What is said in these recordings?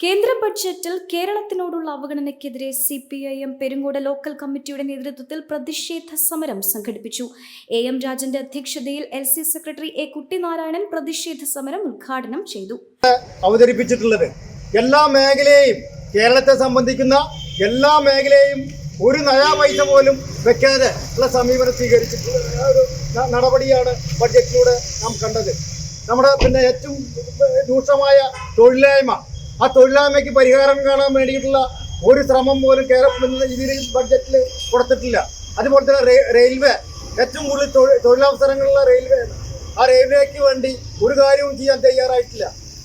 കേന്ദ്ര ബഡ്ജറ്റിൽ കേരളത്തിനോടുള്ള അവഗണനയ്ക്കെതിരെ C P I M Perungode local കമ്മിറ്റിയുടെ നേതൃത്വത്തിൽ പ്രതിഷേധ സമരം സംഘടിപ്പിച്ചു. എ എം രാജന്റെ അധ്യക്ഷതയിൽ L C secretary A Kuttinarayanan പ്രതിഷേധ സമരം ഉദ്ഘാടനം ചെയ്തു. അവതരിപ്പിച്ചിട്ടുള്ളത് എല്ലാ മേഖലയെയും കേരളത്തെ സംബന്ധിക്കുന്ന എല്ലാ മേഖലയെയും ഒരു നയാ പൈസ പോലും വെക്കാതെ ഉള്ള സമീപനം സ്വീകരിച്ചിട്ടുള്ള നടപടിയാണ് ബഡ്ജറ്റിലൂടെ നാം കണ്ടത്. നമ്മുടെ പിന്നെ ഏറ്റവും രൂക്ഷമായ തൊഴിലില്ലായ്മ ആ തൊഴിലാമയ്ക്ക് പരിഹാരം കാണാൻ വേണ്ടിയിട്ടുള്ള ഒരു ശ്രമം പോലും കേരളം ഇതിൽ ബഡ്ജറ്റിൽ കൊടുത്തിട്ടില്ല. അതുപോലെ തന്നെ റെയിൽവേ ഏറ്റവും കൂടുതൽ തൊഴി- തൊഴിലവസരങ്ങളുള്ള റെയിൽവേ ആ റെയിൽവേക്ക് വേണ്ടി ഒരു കാര്യവും ചെയ്യാൻ തയ്യാറായിട്ടില്ല.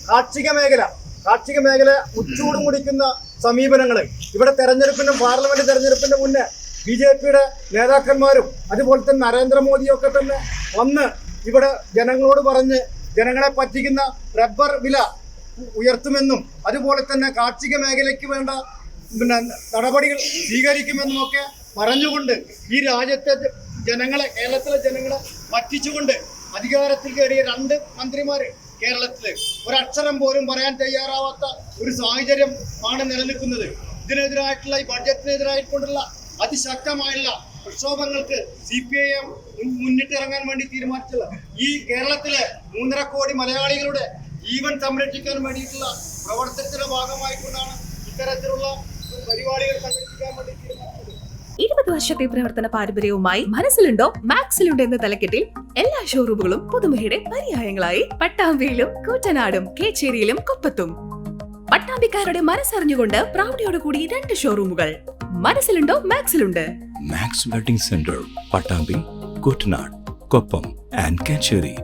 കാർഷിക മേഖല കാർഷിക മേഖല ഉച്ചൂട് മുടിക്കുന്ന സമീപനങ്ങൾ ഇവിടെ തെരഞ്ഞെടുപ്പിന് പാർലമെന്റ് തെരഞ്ഞെടുപ്പിന്റെ മുന്നേ ബി ജെ പിയുടെ നേതാക്കന്മാരും അതുപോലെ തന്നെ നരേന്ദ്രമോദിയൊക്കെ തന്നെ വന്ന് ഇവിടെ ജനങ്ങളോട് പറഞ്ഞ് ജനങ്ങളെ പറ്റിക്കുന്ന റബ്ബർ വില ഉയർത്തുമെന്നും അതുപോലെ തന്നെ കാർഷിക മേഖലയ്ക്ക് വേണ്ട പിന്നെ നടപടികൾ സ്വീകരിക്കുമെന്നും ഒക്കെ പറഞ്ഞുകൊണ്ട് ഈ രാജ്യത്തെ ജനങ്ങളെ കേരളത്തിലെ ജനങ്ങളെ പറ്റിച്ചുകൊണ്ട് അധികാരത്തിൽ കയറിയ രണ്ട് മന്ത്രിമാർ കേരളത്തിൽ ഒരക്ഷരം പോലും പറയാൻ തയ്യാറാവാത്ത ഒരു സാഹചര്യം ആണ് നിലനിൽക്കുന്നത്. ഇതിനെതിരായിട്ടുള്ള ഈ ബഡ്ജറ്റിനെതിരായിട്ടുള്ള അതിശക്തമായുള്ള പ്രക്ഷോഭങ്ങൾക്ക് സി പി ഐ എം മുന്നിട്ടിറങ്ങാൻ വേണ്ടി തീരുമാനിച്ചത് ഈ കേരളത്തിലെ മൂന്നര കോടി മലയാളികളുടെ ജീവൻ സംരക്ഷിക്കാൻ വേണ്ടിയിട്ടുള്ള പ്രവർത്തനത്തിന്റെ ഭാഗമായിക്കൊണ്ടാണ് ഇത്തരത്തിലുള്ള പരിപാടികൾ സംഘടിപ്പിക്കാൻ വേണ്ടി തീരുമാനിച്ചത്. ഇരുപത് വർഷത്തെ പ്രവർത്തന പാരമ്പര്യവുമായി മനസ്സിലുണ്ടോ? മാക്സിലുണ്ടോ എന്ന തലക്കെട്ടിൽ എല്ലാ ഷോറൂമുകളും പുതുമയുടെ പര്യായങ്ങളായി. പട്ടാമ്പിയിലും കൂറ്റനാടും കേച്ചേരിയിലും കൊപ്പത്തും. പട്ടാമ്പിക്കാരുടെ മനസ്സറിഞ്ഞുകൊണ്ട് പ്രൗഢിയോട് കൂടി രണ്ട് ഷോറൂമുകൾ മനസ്സിലുണ്ടോ? മാക്സിലുണ്ട്. Max wedding centre Pattambi Kuttanad Koppam and Kacheri